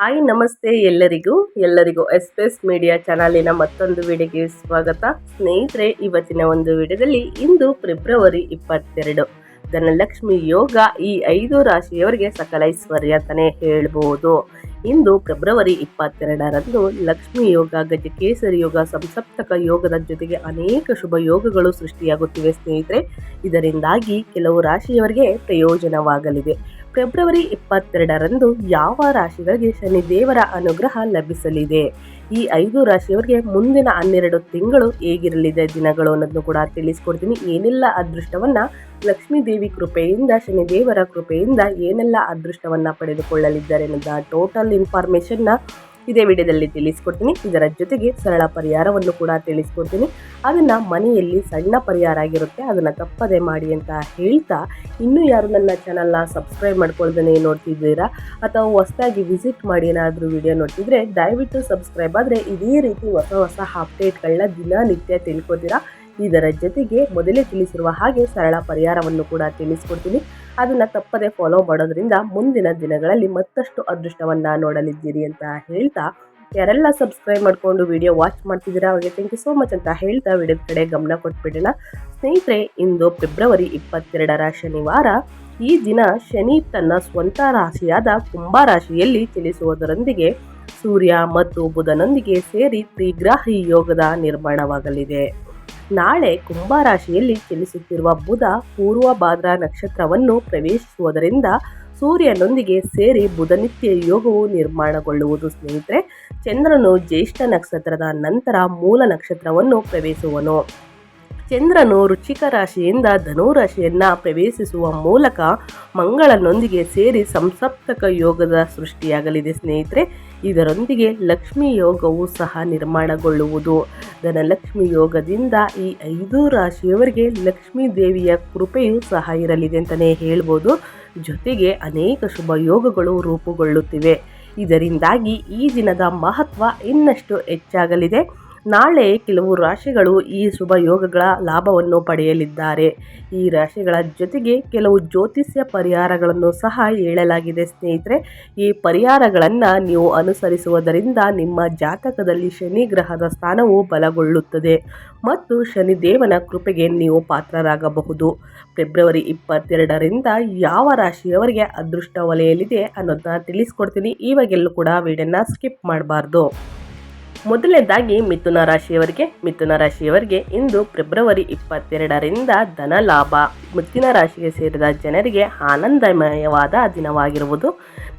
Hi, ನಮಸ್ತೆ ಎಲ್ಲರಿಗೂ. ಎಲ್ಲರಿಗೂ ಎಸ್ಪೆಸ್ ಮೀಡಿಯಾ ಚಾನಲಿನ ಮತ್ತೊಂದು ವಿಡಿಯೋಗೆ ಸ್ವಾಗತ. ಸ್ನೇಹಿತರೆ, ಇವತ್ತಿನ ಒಂದು ವಿಡಿಯೋದಲ್ಲಿ ಇಂದು ಫೆಬ್ರವರಿ ಇಪ್ಪತ್ತೆರಡು. ಧನಲಕ್ಷ್ಮಿ ಯೋಗ ಈ ಐದು ರಾಶಿಯವರಿಗೆ ಸಕಲ ಐಶ್ವರ್ಯ ಅಂತಲೇ ಹೇಳ್ಬೋದು. ಇಂದು ಫೆಬ್ರವರಿ ಇಪ್ಪತ್ತೆರಡರಂದು ಲಕ್ಷ್ಮಿ ಯೋಗ, ಗಜಕೇಸರಿ ಯೋಗ, ಸಂಸಪ್ತಕ ಯೋಗದ ಜೊತೆಗೆ ಅನೇಕ ಶುಭ ಯೋಗಗಳು ಸೃಷ್ಟಿಯಾಗುತ್ತಿವೆ ಸ್ನೇಹಿತರೆ. ಇದರಿಂದಾಗಿ ಕೆಲವು ರಾಶಿಯವರಿಗೆ ಪ್ರಯೋಜನವಾಗಲಿದೆ. ಫೆಬ್ರವರಿ ಇಪ್ಪತ್ತೆರಡರಂದು ಯಾವ ರಾಶಿಗಳಿಗೆ ಶನಿ ದೇವರ ಅನುಗ್ರಹ ಲಭಿಸಲಿದೆ? ಈ ಐದು ರಾಶಿಯವರಿಗೆ ಮುಂದಿನ ಹನ್ನೆರಡು ತಿಂಗಳು ಹೇಗಿರಲಿದೆ ದಿನಗಳು ಅನ್ನೋದನ್ನು ಕೂಡ ತಿಳಿಸ್ಕೊಡ್ತೀನಿ. ಏನೆಲ್ಲ ಅದೃಷ್ಟವನ್ನ ಲಕ್ಷ್ಮೀ ದೇವಿ ಕೃಪೆಯಿಂದ ಶನಿದೇವರ ಕೃಪೆಯಿಂದ ಏನೆಲ್ಲ ಅದೃಷ್ಟವನ್ನ ಪಡೆದುಕೊಳ್ಳಲಿದ್ದಾರೆ ಅನ್ನೋದ ಟೋಟಲ್ ಇನ್ಫಾರ್ಮೇಷನ್ನ ಇದೇ ವಿಡಿಯೋದಲ್ಲಿ ತಿಳಿಸ್ಕೊಡ್ತೀನಿ. ಇದರ ಜೊತೆಗೆ ಸರಳ ಪರಿಹಾರವನ್ನು ಕೂಡ ತಿಳಿಸ್ಕೊಡ್ತೀನಿ. ಅದನ್ನು ಮನೆಯಲ್ಲಿ ಸಣ್ಣ ಪರಿಹಾರ ಆಗಿರುತ್ತೆ. ಅದನ್ನು ತಪ್ಪದೆ ಮಾಡಿ ಅಂತ ಹೇಳ್ತಾ ಇನ್ನೂ ಯಾರು ನನ್ನ ಚಾನಲ್ನ ಸಬ್ಸ್ಕ್ರೈಬ್ ಮಾಡ್ಕೊಳ್ದೇ ನೋಡ್ತಿದ್ದೀರಾ? ಅಥವಾ ಹೊಸದಾಗಿ ವಿಸಿಟ್ ಮಾಡಿ ಏನಾದರೂ ವಿಡಿಯೋ ನೋಡ್ತಿದ್ರೆ ದಯವಿಟ್ಟು ಸಬ್ಸ್ಕ್ರೈಬ್ ಆದರೆ ಇದೇ ರೀತಿ ಹೊಸ ಹೊಸ ಅಪ್ಡೇಟ್ಗಳನ್ನ ದಿನನಿತ್ಯ ತಿಳ್ಕೊತೀರಾ? ಇದರ ಜೊತೆಗೆ ಮೊದಲೇ ತಿಳಿಸಿರುವ ಹಾಗೆ ಸರಳ ಪರಿಹಾರವನ್ನು ಕೂಡ ತಿಳಿಸ್ಕೊಡ್ತೀನಿ. ಅದನ್ನು ತಪ್ಪದೆ ಫಾಲೋ ಮಾಡೋದ್ರಿಂದ ಮುಂದಿನ ದಿನಗಳಲ್ಲಿ ಮತ್ತಷ್ಟು ಅದೃಷ್ಟವನ್ನು ನೋಡಲಿದ್ದೀರಿ ಅಂತ ಹೇಳ್ತಾ, ಯಾರೆಲ್ಲ ಸಬ್ಸ್ಕ್ರೈಬ್ ಮಾಡಿಕೊಂಡು ವಿಡಿಯೋ ವಾಚ್ ಮಾಡ್ತಿದ್ದೀರಾ ಅವರಿಗೆ ಥ್ಯಾಂಕ್ ಯು ಸೋ ಮಚ್ ಅಂತ ಹೇಳ್ತಾ ವಿಡಿಯೋದ ಕಡೆ ಗಮನ ಕೊಟ್ಬಿಡೋಣ. ಸ್ನೇಹಿತರೆ, ಇಂದು ಫೆಬ್ರವರಿ ಇಪ್ಪತ್ತೆರಡರ ಶನಿವಾರ, ಈ ದಿನ ಶನಿ ತನ್ನ ಸ್ವಂತ ರಾಶಿಯಾದ ಕುಂಭ ರಾಶಿಯಲ್ಲಿ ಚಲಿಸುವುದರೊಂದಿಗೆ ಸೂರ್ಯ ಮತ್ತು ಬುಧನೊಂದಿಗೆ ಸೇರಿ ತ್ರಿಗ್ರಾಹಿ ಯೋಗದ ನಿರ್ಮಾಣವಾಗಲಿದೆ. ನಾಳೆ ಕುಂಭ ರಾಶಿಯಲ್ಲಿ ಚಲಿಸುತ್ತಿರುವ ಬುಧ ಪೂರ್ವ ಭಾದ್ರಾ ನಕ್ಷತ್ರವನ್ನು ಪ್ರವೇಶಿಸುವುದರಿಂದ ಸೂರ್ಯನೊಂದಿಗೆ ಸೇರಿ ಬುಧನಿತ್ಯ ಯೋಗವು ನಿರ್ಮಾಣಗೊಳ್ಳುವುದು ಸ್ನೇಹಿತರೆ. ಚಂದ್ರನು ಜ್ಯೇಷ್ಠ ನಕ್ಷತ್ರದ ನಂತರ ಮೂಲ ನಕ್ಷತ್ರವನ್ನು ಪ್ರವೇಶಿಸುವನು. ಚಂದ್ರನು ರುಚಿಕ ರಾಶಿಯಿಂದ ಧನು ರಾಶಿಯನ್ನ ಪ್ರವೇಶಿಸುವ ಮೂಲಕ ಮಂಗಳನೊಂದಿಗೆ ಸೇರಿ ಸಂಸಪ್ತಕ ಯೋಗದ ಸೃಷ್ಟಿಯಾಗಲಿದೆ ಸ್ನೇಹಿತರೆ. ಇದರೊಂದಿಗೆ ಲಕ್ಷ್ಮಿ ಯೋಗವು ಸಹ ನಿರ್ಮಾಣಗೊಳ್ಳುವುದು. ಧನಲಕ್ಷ್ಮಿ ಯೋಗದಿಂದ ಈ ಐದು ರಾಶಿಯವರಿಗೆ ಲಕ್ಷ್ಮೀ ದೇವಿಯ ಕೃಪೆಯೂ ಸಹ ಇರಲಿದೆ ಅಂತಲೇ ಹೇಳ್ಬೋದು. ಜೊತೆಗೆ ಅನೇಕ ಶುಭ ಯೋಗಗಳು ರೂಪುಗೊಳ್ಳುತ್ತಿವೆ. ಇದರಿಂದಾಗಿ ಈ ದಿನದ ಮಹತ್ವ ಇನ್ನಷ್ಟು ಹೆಚ್ಚಾಗಲಿದೆ. ನಾಳೆ ಕೆಲವು ರಾಶಿಗಳು ಈ ಶುಭ ಯೋಗಗಳ ಲಾಭವನ್ನು ಪಡೆಯಲಿದ್ದಾರೆ. ಈ ರಾಶಿಗಳ ಜೊತೆಗೆ ಕೆಲವು ಜ್ಯೋತಿಷ್ಯ ಪರಿಹಾರಗಳನ್ನು ಸಹ ಹೇಳಲಾಗಿದೆ ಸ್ನೇಹಿತರೆ. ಈ ಪರಿಹಾರಗಳನ್ನು ನೀವು ಅನುಸರಿಸುವುದರಿಂದ ನಿಮ್ಮ ಜಾತಕದಲ್ಲಿ ಶನಿ ಗ್ರಹದ ಸ್ಥಾನವು ಬಲಗೊಳ್ಳುತ್ತದೆ ಮತ್ತು ಶನಿದೇವನ ಕೃಪೆಗೆ ನೀವು ಪಾತ್ರರಾಗಬಹುದು. ಫೆಬ್ರವರಿ ಇಪ್ಪತ್ತೆರಡರಿಂದ ಯಾವ ರಾಶಿಯವರಿಗೆ ಅದೃಷ್ಟ ವಲಯಲಿದೆ ಅನ್ನೋದನ್ನ ತಿಳಿಸ್ಕೊಡ್ತೀನಿ. ಇವಾಗೆಲ್ಲೂ ಕೂಡ ವಿಡಿಯೋನ ಸ್ಕಿಪ್ ಮಾಡಬಾರ್ದು. ಮೊದಲನೇದಾಗಿ ಮಿಥುನ ರಾಶಿಯವರಿಗೆ ಮಿಥುನ ರಾಶಿಯವರಿಗೆ ಇಂದು ಫೆಬ್ರವರಿ ಇಪ್ಪತ್ತೆರಡರಿಂದ ಧನ ಲಾಭ. ಮಿಥುನ ರಾಶಿಗೆ ಸೇರಿದ ಜನರಿಗೆ ಆನಂದಮಯವಾದ ದಿನವಾಗಿರುವುದು.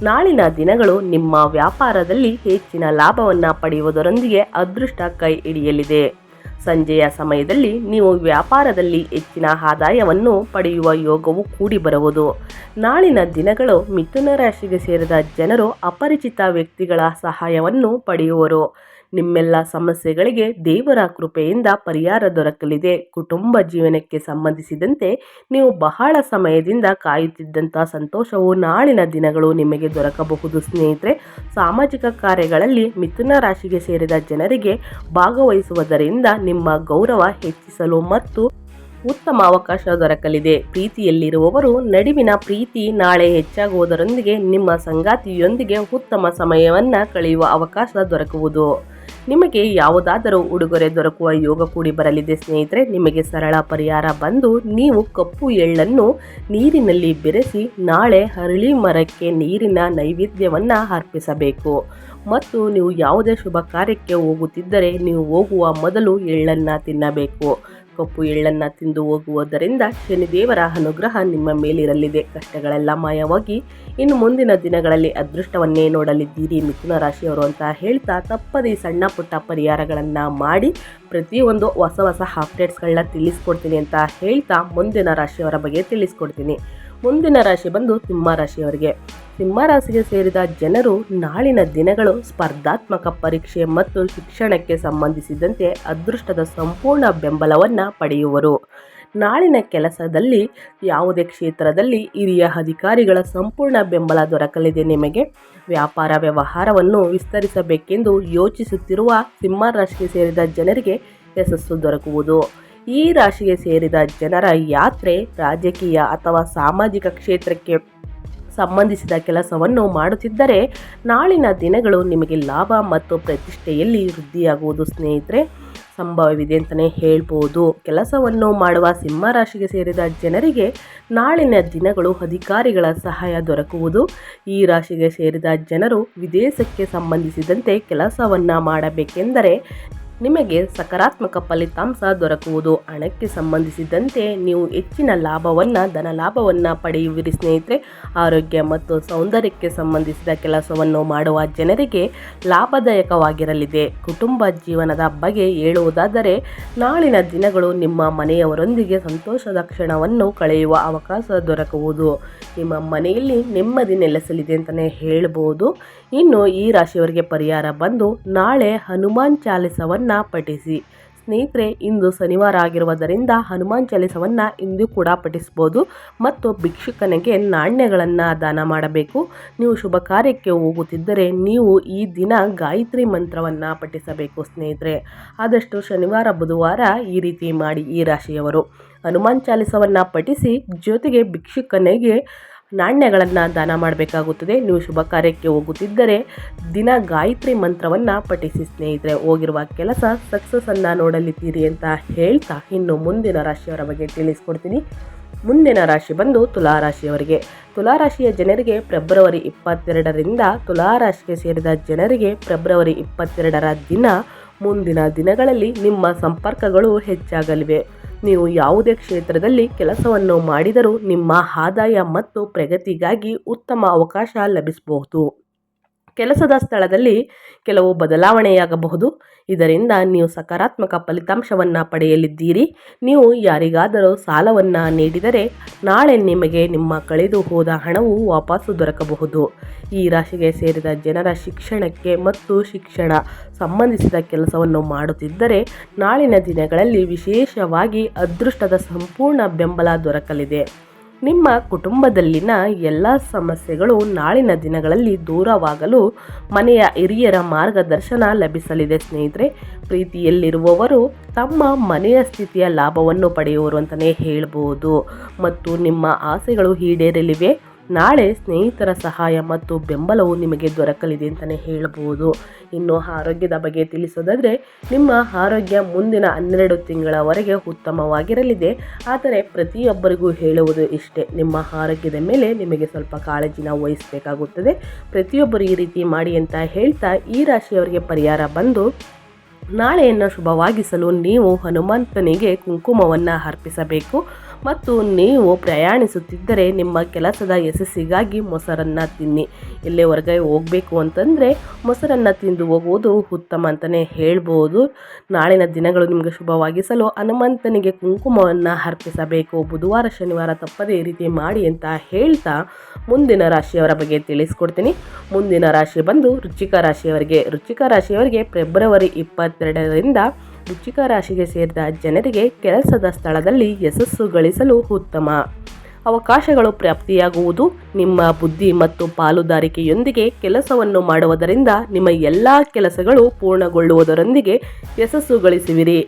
ನಾಳಿನ ದಿನಗಳು ನಿಮ್ಮ ವ್ಯಾಪಾರದಲ್ಲಿ ಹೆಚ್ಚಿನ ಲಾಭವನ್ನು ಪಡೆಯುವುದರೊಂದಿಗೆ ಅದೃಷ್ಟ ಕೈ ಹಿಡಿಯಲಿದೆ. ಸಂಜೆಯ ಸಮಯದಲ್ಲಿ ನೀವು ವ್ಯಾಪಾರದಲ್ಲಿ ಹೆಚ್ಚಿನ ಆದಾಯವನ್ನು ಪಡೆಯುವ ಯೋಗವು ಕೂಡಿ ಬರುವುದು. ನಾಳಿನ ದಿನಗಳು ಮಿಥುನ ರಾಶಿಗೆ ಸೇರಿದ ಜನರು ಅಪರಿಚಿತ ವ್ಯಕ್ತಿಗಳ ಸಹಾಯವನ್ನು ಪಡೆಯುವರು. ನಿಮ್ಮೆಲ್ಲ ಸಮಸ್ಯೆಗಳಿಗೆ ದೇವರ ಕೃಪೆಯಿಂದ ಪರಿಹಾರ ದೊರಕಲಿದೆ. ಕುಟುಂಬ ಜೀವನಕ್ಕೆ ಸಂಬಂಧಿಸಿದಂತೆ ನೀವು ಬಹಳ ಸಮಯದಿಂದ ಕಾಯುತ್ತಿದ್ದಂಥ ಸಂತೋಷವು ನಾಳಿನ ದಿನಗಳು ನಿಮಗೆ ದೊರಕಬಹುದು ಸ್ನೇಹಿತರೆ. ಸಾಮಾಜಿಕ ಕಾರ್ಯಗಳಲ್ಲಿ ಮಿಥುನ ರಾಶಿಗೆ ಸೇರಿದ ಜನರಿಗೆ ಭಾಗವಹಿಸುವುದರಿಂದ ನಿಮ್ಮ ಗೌರವ ಹೆಚ್ಚಿಸಲು ಮತ್ತು ಉತ್ತಮ ಅವಕಾಶ ದೊರಕಲಿದೆ. ಪ್ರೀತಿಯಲ್ಲಿರುವವರು ನಡುವಿನ ಪ್ರೀತಿ ನಾಳೆ ಹೆಚ್ಚಾಗುವುದರೊಂದಿಗೆ ನಿಮ್ಮ ಸಂಗಾತಿಯೊಂದಿಗೆ ಉತ್ತಮ ಸಮಯವನ್ನು ಕಳೆಯುವ ಅವಕಾಶ ದೊರಕುವುದು. ನಿಮಗೆ ಯಾವುದಾದರೂ ಉಡುಗೊರೆ ದೊರಕುವ ಯೋಗ ಕೂಡಿ ಬರಲಿದೆ ಸ್ನೇಹಿತರೆ, ನಿಮಗೆ ಸರಳ ಪರಿಹಾರ ಬಂದು ನೀವು ಕಪ್ಪು ಎಳ್ಳನ್ನು ನೀರಿನಲ್ಲಿ ಬೆರೆಸಿ ನಾಳೆ ಹರಳಿ ಮರಕ್ಕೆ ನೀರಿನ ನೈವೇದ್ಯವನ್ನು ಅರ್ಪಿಸಬೇಕು. ಮತ್ತು ನೀವು ಯಾವುದೇ ಶುಭ ಕಾರ್ಯಕ್ಕೆ ಹೋಗುತ್ತಿದ್ದರೆ ನೀವು ಹೋಗುವ ಮೊದಲು ಎಳ್ಳನ್ನು ತಿನ್ನಬೇಕು. ಕಪ್ಪು ಎಳ್ಳನ್ನು ತಿಂದು ಹೋಗುವುದರಿಂದ ಶನಿದೇವರ ಅನುಗ್ರಹ ನಿಮ್ಮ ಮೇಲಿರಲಿದೆ. ಕಷ್ಟಗಳೆಲ್ಲ ಮಾಯವಾಗಿ ಇನ್ನು ಮುಂದಿನ ದಿನಗಳಲ್ಲಿ ಅದೃಷ್ಟವನ್ನೇ ನೋಡಲಿದ್ದೀರಿ. ಮಿಥುನ ರಾಶಿಯವರು ಅಂತ ಹೇಳ್ತಾ ತಪ್ಪದೇ ಸಣ್ಣ ಪುಟ್ಟ ಪರಿಹಾರಗಳನ್ನು ಮಾಡಿ ಪ್ರತಿಯೊಂದು ಹೊಸ ಹೊಸ ಅಪ್ಡೇಟ್ಸ್ಗಳನ್ನ ತಿಳಿಸ್ಕೊಡ್ತೀನಿ ಅಂತ ಹೇಳ್ತಾ ಮುಂದಿನ ರಾಶಿಯವರ ಬಗ್ಗೆ ತಿಳಿಸ್ಕೊಡ್ತೀನಿ. ಮುಂದಿನ ರಾಶಿ ಬಂದು ಸಿಂಹ ರಾಶಿಯವರಿಗೆ. ಸಿಂಹ ರಾಶಿಗೆ ಸೇರಿದ ಜನರು ನಾಳಿನ ದಿನಗಳು ಸ್ಪರ್ಧಾತ್ಮಕ ಪರೀಕ್ಷೆ ಮತ್ತು ಶಿಕ್ಷಣಕ್ಕೆ ಸಂಬಂಧಿಸಿದಂತೆ ಅದೃಷ್ಟದ ಸಂಪೂರ್ಣ ಬೆಂಬಲವನ್ನು ಪಡೆಯುವರು. ನಾಳಿನ ಕೆಲಸದಲ್ಲಿ, ಯಾವುದೇ ಕ್ಷೇತ್ರದಲ್ಲಿ ಹಿರಿಯ ಅಧಿಕಾರಿಗಳ ಸಂಪೂರ್ಣ ಬೆಂಬಲ ದೊರಕಲಿದೆ. ನಿಮಗೆ ವ್ಯಾಪಾರ ವ್ಯವಹಾರವನ್ನು ವಿಸ್ತರಿಸಬೇಕೆಂದು ಯೋಚಿಸುತ್ತಿರುವ ಸಿಂಹ ರಾಶಿಗೆ ಸೇರಿದ ಜನರಿಗೆ ಯಶಸ್ಸು ದೊರಕುವುದು. ಈ ರಾಶಿಗೆ ಸೇರಿದ ಜನರ ಯಾತ್ರೆ ರಾಜಕೀಯ ಅಥವಾ ಸಾಮಾಜಿಕ ಕ್ಷೇತ್ರಕ್ಕೆ ಸಂಬಂಧಿಸಿದ ಕೆಲಸವನ್ನು ಮಾಡುತ್ತಿದ್ದರೆ ನಾಳಿನ ದಿನಗಳು ನಿಮಗೆ ಲಾಭ ಮತ್ತು ಪ್ರತಿಷ್ಠೆಯಲ್ಲಿ ವೃದ್ಧಿಯಾಗುವುದು ಸ್ನೇಹಿತರೆ. ಸಂಭವವಿದೆ ಅಂತಲೇ ಹೇಳ್ಬೋದು. ಕೆಲಸವನ್ನು ಮಾಡುವ ಸಿಂಹ ರಾಶಿಗೆ ಸೇರಿದ ಜನರಿಗೆ ನಾಳಿನ ದಿನಗಳು ಅಧಿಕಾರಿಗಳ ಸಹಾಯ ದೊರಕುವುದು. ಈ ರಾಶಿಗೆ ಸೇರಿದ ಜನರು ವಿದೇಶಕ್ಕೆ ಸಂಬಂಧಿಸಿದಂತೆ ಕೆಲಸವನ್ನು ಮಾಡಬೇಕೆಂದರೆ ನಿಮಗೆ ಸಕಾರಾತ್ಮಕ ಫಲಿತಾಂಶ ದೊರಕುವುದು ಹಣಕ್ಕೆ ಸಂಬಂಧಿಸಿದಂತೆ ನೀವು ಹೆಚ್ಚಿನ ಲಾಭವನ್ನು, ಧನ ಲಾಭವನ್ನು ಪಡೆಯುವಿರಿ ಸ್ನೇಹಿತರೆ. ಆರೋಗ್ಯ ಮತ್ತು ಸೌಂದರ್ಯಕ್ಕೆ ಸಂಬಂಧಿಸಿದ ಕೆಲಸವನ್ನು ಮಾಡುವ ಜನರಿಗೆ ಲಾಭದಾಯಕವಾಗಿರಲಿದೆ. ಕುಟುಂಬ ಜೀವನದ ಬಗ್ಗೆ ಹೇಳುವುದಾದರೆ, ನಾಳಿನ ದಿನಗಳು ನಿಮ್ಮ ಮನೆಯವರೊಂದಿಗೆ ಸಂತೋಷದ ಕ್ಷಣವನ್ನು ಕಳೆಯುವ ಅವಕಾಶ ದೊರಕುವುದು. ನಿಮ್ಮ ಮನೆಯಲ್ಲಿ ನೆಮ್ಮದಿ ನೆಲೆಸಲಿದೆ ಅಂತಲೇ ಹೇಳ್ಬೋದು. ಇನ್ನು ಈ ರಾಶಿಯವರಿಗೆ ಪರಿಹಾರ ಬಂದು ನಾಳೆ ಹನುಮಾನ್ ಚಾಲಿಸವನ್ನು ಪಠಿಸಿ. ಸ್ನೇಹಿತರೆ, ಇಂದು ಶನಿವಾರ ಆಗಿರುವುದರಿಂದ ಹನುಮಾನ್ ಚಾಲಿಸವನ್ನು ಇಂದು ಕೂಡ ಪಠಿಸ್ಬೋದು ಮತ್ತು ಭಿಕ್ಷುಕನಿಗೆ ನಾಣ್ಯಗಳನ್ನು ದಾನ ಮಾಡಬೇಕು. ನೀವು ಶುಭ ಕಾರ್ಯಕ್ಕೆ ಹೋಗುತ್ತಿದ್ದರೆ ನೀವು ಈ ದಿನ ಗಾಯತ್ರಿ ಮಂತ್ರವನ್ನು ಪಠಿಸಬೇಕು ಸ್ನೇಹಿತರೆ. ಆದಷ್ಟು ಶನಿವಾರ, ಬುಧವಾರ ಈ ರೀತಿ ಮಾಡಿ ಈ ರಾಶಿಯವರು. ಹನುಮಾನ್ ಚಾಲಿಸವನ್ನು ಪಠಿಸಿ ಜೊತೆಗೆ ಭಿಕ್ಷುಕನಿಗೆ ನಾಣ್ಯಗಳನ್ನು ದಾನ ಮಾಡಬೇಕಾಗುತ್ತದೆ. ನೀವು ಶುಭ ಕಾರ್ಯಕ್ಕೆ ಹೋಗುತ್ತಿದ್ದರೆ ದಿನ ಗಾಯತ್ರಿ ಮಂತ್ರವನ್ನು ಪಠಿಸಿ ಸ್ನೇಹಿತರೆ, ಹೋಗಿರುವ ಕೆಲಸ ಸಕ್ಸಸ್ಸನ್ನು ನೋಡಲಿದ್ದೀರಿ ಅಂತ ಹೇಳ್ತಾ ಇನ್ನು ಮುಂದಿನ ರಾಶಿಯವರ ಬಗ್ಗೆ ತಿಳಿಸ್ಕೊಡ್ತೀನಿ. ಮುಂದಿನ ರಾಶಿ ಬಂದು ತುಲಾರಾಶಿಯವರಿಗೆ. ತುಲಾರಾಶಿಯ ಜನರಿಗೆ ಫೆಬ್ರವರಿ ಇಪ್ಪತ್ತೆರಡರಿಂದ ತುಲಾರಾಶಿಗೆ ಸೇರಿದ ಜನರಿಗೆ ಫೆಬ್ರವರಿ ಇಪ್ಪತ್ತೆರಡರ ದಿನ ಮುಂದಿನ ದಿನಗಳಲ್ಲಿ ನಿಮ್ಮ ಸಂಪರ್ಕಗಳು ಹೆಚ್ಚಾಗಲಿವೆ. ನೀವು ಯಾವುದೇ ಕ್ಷೇತ್ರದಲ್ಲಿ ಕೆಲಸವನ್ನು ಮಾಡಿದರೂ ನಿಮ್ಮ ಆದಾಯ ಮತ್ತು ಪ್ರಗತಿಗಾಗಿ ಉತ್ತಮ ಅವಕಾಶ ಲಭಿಸಬಹುದು. ಕೆಲಸದ ಸ್ಥಳದಲ್ಲಿ ಕೆಲವು ಬದಲಾವಣೆಯಾಗಬಹುದು. ಇದರಿಂದ ನೀವು ಸಕಾರಾತ್ಮಕ ಫಲಿತಾಂಶವನ್ನು ಪಡೆಯಲಿದ್ದೀರಿ. ನೀವು ಯಾರಿಗಾದರೂ ಸಾಲವನ್ನು ನೀಡಿದರೆ ನಾಳೆ ನಿಮಗೆ ನಿಮ್ಮ ಕಳೆದು ಹೋದ ಹಣವು ವಾಪಸ್ಸು ದೊರಕಬಹುದು. ಈ ರಾಶಿಗೆ ಸೇರಿದ ಜನರ ಶಿಕ್ಷಣಕ್ಕೆ ಮತ್ತು ಶಿಕ್ಷಣ ಸಂಬಂಧಿಸಿದ ಕೆಲಸವನ್ನು ಮಾಡುತ್ತಿದ್ದರೆ ನಾಳಿನ ದಿನಗಳಲ್ಲಿ ವಿಶೇಷವಾಗಿ ಅದೃಷ್ಟದ ಸಂಪೂರ್ಣ ಬೆಂಬಲ ದೊರಕಲಿದೆ. ನಿಮ್ಮ ಕುಟುಂಬದಲ್ಲಿನ ಎಲ್ಲ ಸಮಸ್ಯೆಗಳು ನಾಳಿನ ದಿನಗಳಲ್ಲಿ ದೂರವಾಗಲು ಮನೆಯ ಹಿರಿಯರ ಮಾರ್ಗದರ್ಶನ ಲಭಿಸಲಿದೆ ಸ್ನೇಹಿತರೆ. ಪ್ರೀತಿಯಲ್ಲಿರುವವರು ತಮ್ಮ ಮನೆಯ ಸ್ಥಿತಿಯ ಲಾಭವನ್ನು ಪಡೆಯುವರು ಅಂತಲೇ ಹೇಳ್ಬೋದು. ಮತ್ತು ನಿಮ್ಮ ಆಸೆಗಳು ಈಡೇರಲಿವೆ. ನಾಳೆ ಸ್ನೇಹಿತರ ಸಹಾಯ ಮತ್ತು ಬೆಂಬಲವು ನಿಮಗೆ ದೊರಕಲಿದೆ ಅಂತಲೇ ಹೇಳ್ಬೋದು. ಇನ್ನು ಆರೋಗ್ಯದ ಬಗ್ಗೆ ತಿಳಿಸೋದಾದರೆ, ನಿಮ್ಮ ಆರೋಗ್ಯ ಮುಂದಿನ ಹನ್ನೆರಡು ತಿಂಗಳವರೆಗೆ ಉತ್ತಮವಾಗಿರಲಿದೆ. ಆದರೆ ಪ್ರತಿಯೊಬ್ಬರಿಗೂ ಹೇಳುವುದು ಇಷ್ಟೇ, ನಿಮ್ಮ ಆರೋಗ್ಯದ ಮೇಲೆ ನಿಮಗೆ ಸ್ವಲ್ಪ ಕಾಳಜಿನ ವಹಿಸಬೇಕಾಗುತ್ತದೆ. ಪ್ರತಿಯೊಬ್ಬರು ಈ ರೀತಿ ಮಾಡಿ ಅಂತ ಹೇಳ್ತಾ ಈ ರಾಶಿಯವರಿಗೆ ಪರಿಹಾರ ಬಂದು, ನಾಳೆಯನ್ನು ಶುಭವಾಗಿಸಲು ನೀವು ಹನುಮಂತನಿಗೆ ಕುಂಕುಮವನ್ನು ಅರ್ಪಿಸಬೇಕು. ಮತ್ತು ನೀವು ಪ್ರಯಾಣಿಸುತ್ತಿದ್ದರೆ ನಿಮ್ಮ ಕೆಲಸದ ಯಶಸ್ಸಿಗಾಗಿ ಮೊಸರನ್ನು ತಿನ್ನಿ. ಎಲ್ಲೇ ಹೊರಗೆ ಹೋಗಬೇಕು ಅಂತಂದರೆ ಮೊಸರನ್ನು ತಿಂದು ಹೋಗುವುದು ಉತ್ತಮ ಅಂತಲೇ ಹೇಳ್ಬೋದು. ನಾಳಿನ ದಿನಗಳು ನಿಮಗೆ ಶುಭವಾಗಿಸಲು ಹನುಮಂತನಿಗೆ ಕುಂಕುಮವನ್ನು ಅರ್ಪಿಸಬೇಕು. ಬುಧವಾರ, ಶನಿವಾರ ತಪ್ಪದೇ ರೀತಿ ಮಾಡಿ ಅಂತ ಹೇಳ್ತಾ ಮುಂದಿನ ರಾಶಿಯವರ ಬಗ್ಗೆ ತಿಳಿಸ್ಕೊಡ್ತೀನಿ. ಮುಂದಿನ ರಾಶಿ ಬಂದು ರುಚಿಕ ರಾಶಿಯವರಿಗೆ ರುಚಿಕ ರಾಶಿಯವರಿಗೆ ಫೆಬ್ರವರಿ ಇಪ್ಪತ್ತೆರಡರಿಂದ ರುಚಿಕ ರಾಶಿಗೆ ಸೇರಿದ ಜನರಿಗೆ ಕೆಲಸದ ಸ್ಥಳದಲ್ಲಿ ಯಶಸ್ಸು ಗಳಿಸಲು ಉತ್ತಮ. ಅವಕಾಶಗಳು ಪ್ರಾಪ್ತಿಯಾಗುವುದು ನಿಮ್ಮ ಬುದ್ಧಿ ಮತ್ತು ಪಾಲುದಾರಿಕೆಯೊಂದಿಗೆ ಕೆಲಸವನ್ನು ಮಾಡುವುದರಿಂದ ನಿಮ್ಮ ಎಲ್ಲ ಕೆಲಸಗಳು ಪೂರ್ಣಗೊಳ್ಳುವುದರೊಂದಿಗೆ ಯಶಸ್ಸು ಗಳಿಸುವಿರಿ.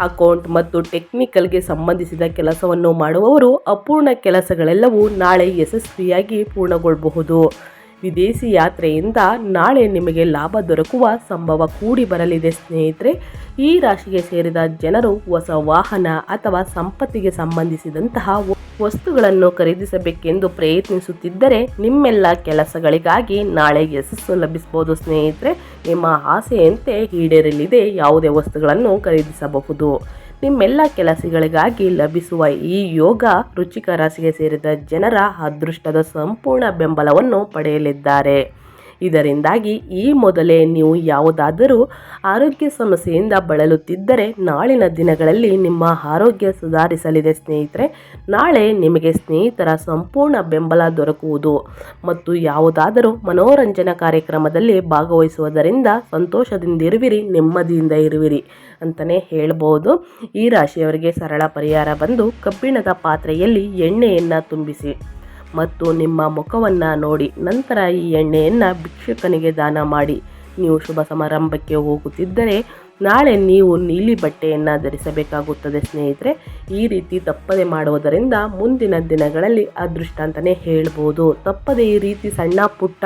ಅಕೌಂಟ್ ಮತ್ತು ಟೆಕ್ನಿಕಲ್ಗೆ ಸಂಬಂಧಿಸಿದ ಕೆಲಸವನ್ನು ಮಾಡುವವರು ಅಪೂರ್ಣ ಕೆಲಸಗಳೆಲ್ಲವೂ ನಾಳೆ ಯಶಸ್ವಿಯಾಗಿ ಪೂರ್ಣಗೊಳ್ಳಬಹುದು ವಿದೇಶಿ ಯಾತ್ರೆಯಿಂದ ನಾಳೆ ನಿಮಗೆ ಲಾಭ ದೊರಕುವ ಸಂಭವ ಕೂಡಿ ಬರಲಿದೆ ಸ್ನೇಹಿತರೆ. ಈ ರಾಶಿಗೆ ಸೇರಿದ ಜನರು ಹೊಸ ವಾಹನ ಅಥವಾ ಸಂಪತ್ತಿಗೆ ಸಂಬಂಧಿಸಿದಂತಹ ವಸ್ತುಗಳನ್ನು ಖರೀದಿಸಬೇಕೆಂದು ಪ್ರಯತ್ನಿಸುತ್ತಿದ್ದರೆ ನಿಮ್ಮೆಲ್ಲ ಕೆಲಸಗಳಿಗಾಗಿ ನಾಳೆ ಯಶಸ್ಸು ಲಭಿಸಬಹುದು ಸ್ನೇಹಿತರೆ. ನಿಮ್ಮ ಆಸೆಯಂತೆ ಈಡೇರಲಿದೆ ಯಾವುದೇ ವಸ್ತುಗಳನ್ನು ಖರೀದಿಸಬಹುದು. ನಿಮ್ಮೆಲ್ಲ ಕೆಲಸಗಳಿಗಾಗಿ ಲಭಿಸುವ ಈ ಯೋಗ ರುಚಿಕ ರಾಶಿಗೆ ಸೇರಿದ ಜನರ ಅದೃಷ್ಟದ ಸಂಪೂರ್ಣ ಬೆಂಬಲವನ್ನು ಪಡೆಯಲಿದ್ದಾರೆ. ಇದರಿಂದಾಗಿ ಈ ಮೊದಲೇ ನೀವು ಯಾವುದಾದರೂ ಆರೋಗ್ಯ ಸಮಸ್ಯೆಯಿಂದ ಬಳಲುತ್ತಿದ್ದರೆ ನಾಳಿನ ದಿನಗಳಲ್ಲಿ ನಿಮ್ಮ ಆರೋಗ್ಯ ಸುಧಾರಿಸಲಿದೆ ಸ್ನೇಹಿತರೆ. ನಾಳೆ ನಿಮಗೆ ಸ್ನೇಹಿತರ ಸಂಪೂರ್ಣ ಬೆಂಬಲ ದೊರಕುವುದು ಮತ್ತು ಯಾವುದಾದರೂ ಮನೋರಂಜನಾ ಕಾರ್ಯಕ್ರಮದಲ್ಲಿ ಭಾಗವಹಿಸುವುದರಿಂದ ಸಂತೋಷದಿಂದಿರುವಿರಿ, ನೆಮ್ಮದಿಯಿಂದ ಇರುವಿರಿ ಅಂತಲೇ ಹೇಳ್ಬೋದು. ಈ ರಾಶಿಯವರಿಗೆ ಸರಳ ಪರಿಹಾರ ಬಂದು ಕಬ್ಬಿಣದ ಪಾತ್ರೆಯಲ್ಲಿ ಎಣ್ಣೆಯನ್ನು ತುಂಬಿಸಿ. ಮತ್ತು ನಿಮ್ಮ ಮುಖವನ್ನು ನೋಡಿ ನಂತರ ಈ ಎಣ್ಣೆಯನ್ನು ಭಿಕ್ಷುಕನಿಗೆ ದಾನ ಮಾಡಿ. ನೀವು ಶುಭ ಸಮಾರಂಭಕ್ಕೆ ಹೋಗುತ್ತಿದ್ದರೆ ನಾಳೆ ನೀವು ನೀಲಿ ಬಟ್ಟೆಯನ್ನು ಧರಿಸಬೇಕಾಗುತ್ತದೆ ಸ್ನೇಹಿತರೆ. ಈ ರೀತಿ ತಪ್ಪದೆ ಮಾಡುವುದರಿಂದ ಮುಂದಿನ ದಿನಗಳಲ್ಲಿ ಅದೃಷ್ಟ ಅಂತಲೇ ಹೇಳ್ಬೋದು. ತಪ್ಪದೆ ಈ ರೀತಿ ಸಣ್ಣ ಪುಟ್ಟ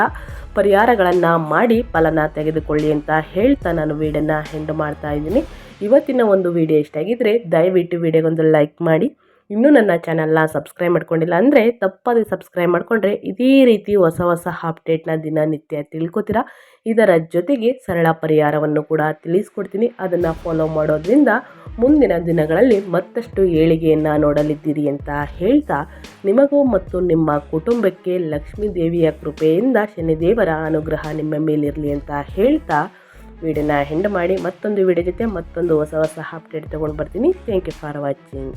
ಪರಿಹಾರಗಳನ್ನು ಮಾಡಿ ಫಲನ ತೆಗೆದುಕೊಳ್ಳಿ ಅಂತ ಹೇಳ್ತಾ ನಾನು ವೀಡಿಯೋನ ಹೆಂಡು ಮಾಡ್ತಾ ಇದ್ದೀನಿ. ಇವತ್ತಿನ ಒಂದು ವಿಡಿಯೋ ಇಷ್ಟ ಆಗಿದ್ರೆ ದಯವಿಟ್ಟು ವಿಡಿಯೋಗೊಂದು ಲೈಕ್ ಮಾಡಿ. ಇನ್ನೂ ನನ್ನ ಚಾನಲ್ನ ಸಬ್ಸ್ಕ್ರೈಬ್ ಮಾಡ್ಕೊಂಡಿಲ್ಲ ಅಂದರೆ ತಪ್ಪದೆ ಸಬ್ಸ್ಕ್ರೈಬ್ ಮಾಡಿಕೊಂಡ್ರೆ ಇದೇ ರೀತಿ ಹೊಸ ಹೊಸ ಅಪ್ಡೇಟ್ನ ದಿನನಿತ್ಯ ತಿಳ್ಕೊತೀರಾ? ಇದರ ಜೊತೆಗೆ ಸರಳ ಪರಿಹಾರವನ್ನು ಕೂಡ ತಿಳಿಸ್ಕೊಡ್ತೀನಿ. ಅದನ್ನು ಫಾಲೋ ಮಾಡೋದ್ರಿಂದ ಮುಂದಿನ ದಿನಗಳಲ್ಲಿ ಮತ್ತಷ್ಟು ಏಳಿಗೆಯನ್ನು ನೋಡಲಿದ್ದೀರಿ ಅಂತ ಹೇಳ್ತಾ ನಿಮಗೂ ಮತ್ತು ನಿಮ್ಮ ಕುಟುಂಬಕ್ಕೆ ಲಕ್ಷ್ಮೀ ದೇವಿಯ ಕೃಪೆಯಿಂದ ಶನಿದೇವರ ಅನುಗ್ರಹ ನಿಮ್ಮ ಮೇಲಿರಲಿ ಅಂತ ಹೇಳ್ತಾ ವಿಡಿಯೋನ ಹೆಂಡ್ ಮಾಡಿ ಮತ್ತೊಂದು ವಿಡಿಯೋ ಜೊತೆ ಮತ್ತೊಂದು ಹೊಸ ಹೊಸ ಅಪ್ಡೇಟ್ ತೊಗೊಂಡು ಬರ್ತೀನಿ. Thank you for watching